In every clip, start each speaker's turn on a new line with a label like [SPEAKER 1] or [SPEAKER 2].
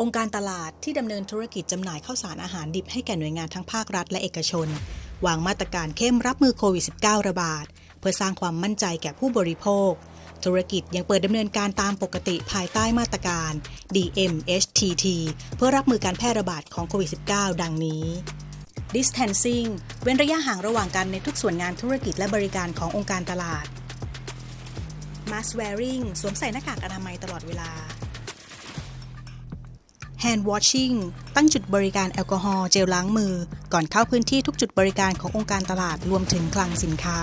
[SPEAKER 1] องค์การตลาดที่ดำเนินธุรกิจจำหน่ายข้าวสารอาหารดิบให้แก่หน่วยงานทั้งภาครัฐและเอกชน วางมาตรการเข้มรับมือโควิด -19 ระบาด เพื่อสร้างความมั่นใจแก่ผู้บริโภค ธุรกิจยังเปิดดำเนินการตามปกติภายใต้มาตรการ DMHTT เพื่อรับมือการแพร่ระบาดของโควิด -19 ดังนี้ Distancing เว้นระยะห่างระหว่างกันในทุกส่วนงานธุรกิจและบริการขององค์การตลาด Mask wearing สวมใส่หน้ากากอนามัยตลอดเวลา Hand washing ตั้งจุดบริการแอลกอฮอล์เจลล้างมือ ก่อนเข้าพื้นที่ทุกจุดบริการขององค์การตลาดรวมถึงคลังสินค้า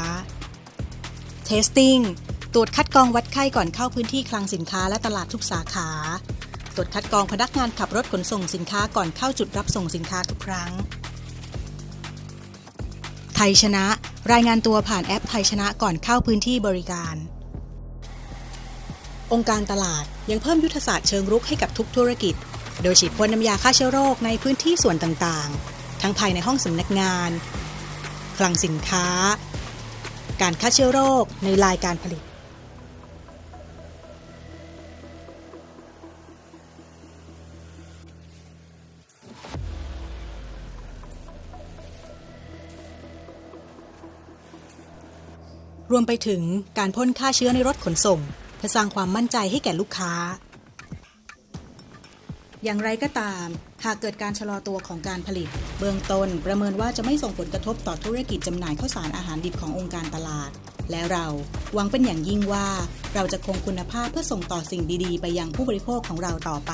[SPEAKER 1] Testing ตรวจคัดกรองวัดไข้ก่อนเข้าพื้นที่คลังสินค้าและตลาดทุกสาขา ตรวจคัดกรองพนักงานขับรถขนส่งสินค้าก่อนเข้าจุดรับส่งสินค้าทุกครั้ง ไทยชนะ รายงานตัวผ่านแอปไทยชนะก่อนเข้าพื้นที่บริการ องค์การตลาดยังเพิ่มยุทธศาสตร์เชิงรุกให้กับทุกธุรกิจ โดยฉีดพ่นน้ำยาฆ่าเชื้อโรคในพื้นที่ส่วนต่างๆ ทั้งภายในห้องสำนักงาน คลังสินค้า การฆ่าเชื้อโรคในลายการผลิต รวมไปถึงการพ่นฆ่าเชื้อในรถขนส่งเพื่อสร้างความมั่นใจให้แก่ลูกค้า อย่างไรก็ตาม หากเกิดการชะลอตัวของการผลิต เบื้องต้นประเมินว่าจะไม่ส่งผลกระทบต่อธุรกิจจำหน่ายข้าวสารอาหารดิบขององค์การตลาด และเราหวังเป็นอย่างยิ่งว่า เราจะคงคุณภาพเพื่อส่งต่อสิ่งดีๆ ไปยังผู้บริโภคของเราต่อไป